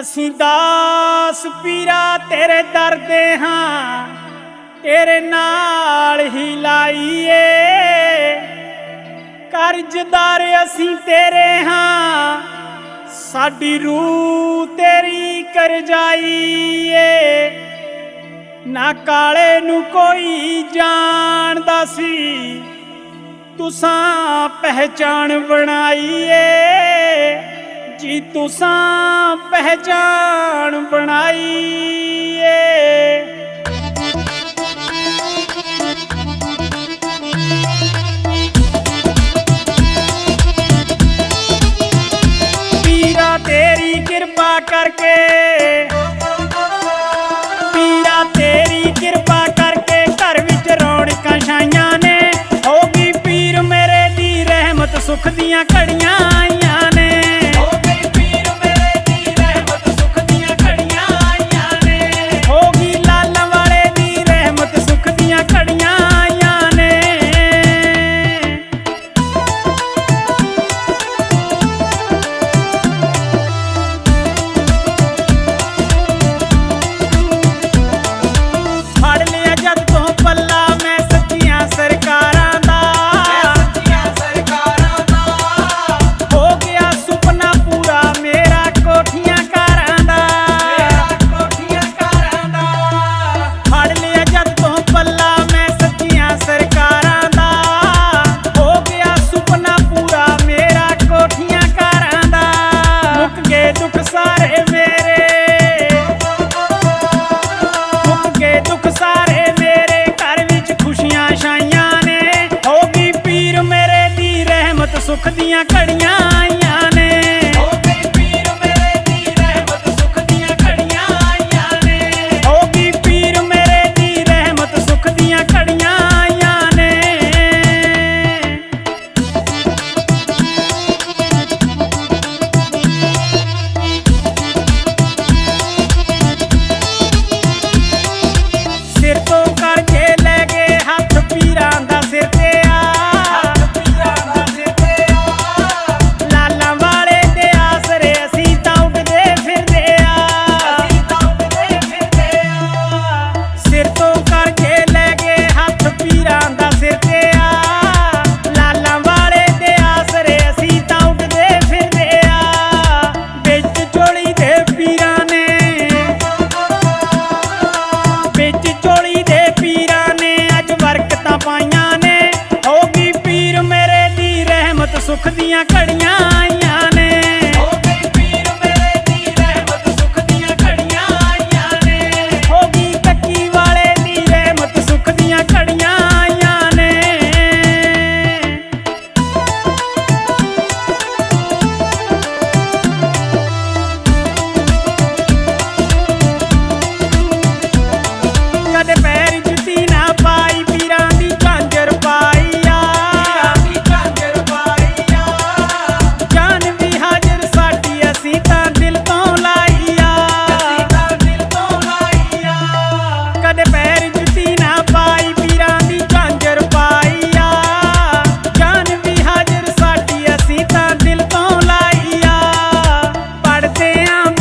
ਅਸੀਂ ਦਾਸ ਪੀਰਾ ਤੇਰੇ ਦਰਦੇ ਹਾਂ, ਤੇਰੇ ਨਾਲ ਹੀ ਲਾਈਏ। ਕਰਜ਼ਦਾਰ ਅਸੀਂ ਤੇਰੇ ਹਾਂ, ਸਾਡੀ ਰੂਹ ਤੇਰੀ ਕਰਜਾਈਏ। ਨਾ ਕਾਲੇ ਨੂੰ ਕੋਈ ਜਾਣਦਾ ਸੀ ਤੁਸਾਂ ਪਹਿਚਾਣ ਬਣਾਈਏ। ਜੀ ਤੁਸਾਂ ਪਹਿਚਾਣ ਬਣਾਈ ਪੀਰਾ niña. ਦੀਆਂ ਘੜੀਆਂ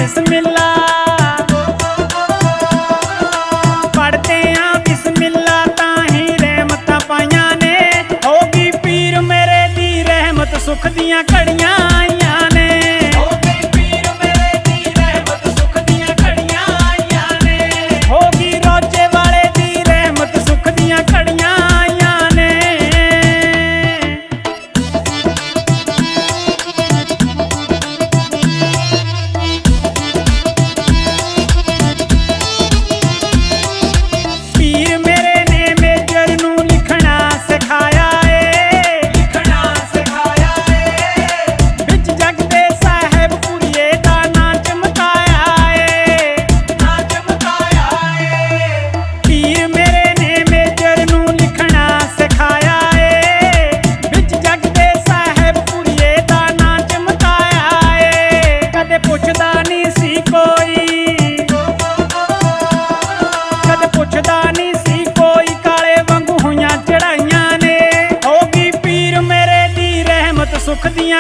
ਬਿਸਮਿਲ੍ਲਾ। ਪੜਦੇ ਆ ਤਾਂ ਹੀ ਰਹਿਮਤਾਂ ਪਾਈਆਂ ਨੇ। ਹੋਗੀ ਪੀਰ ਮੇਰੇ ਦੀ ਰਹਿਮਤ, ਸੁਖ ਦੀਆਂ ਘੜੀਆਂ।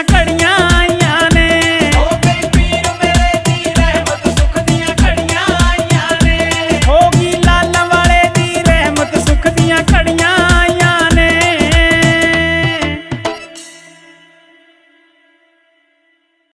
ಕಡೆ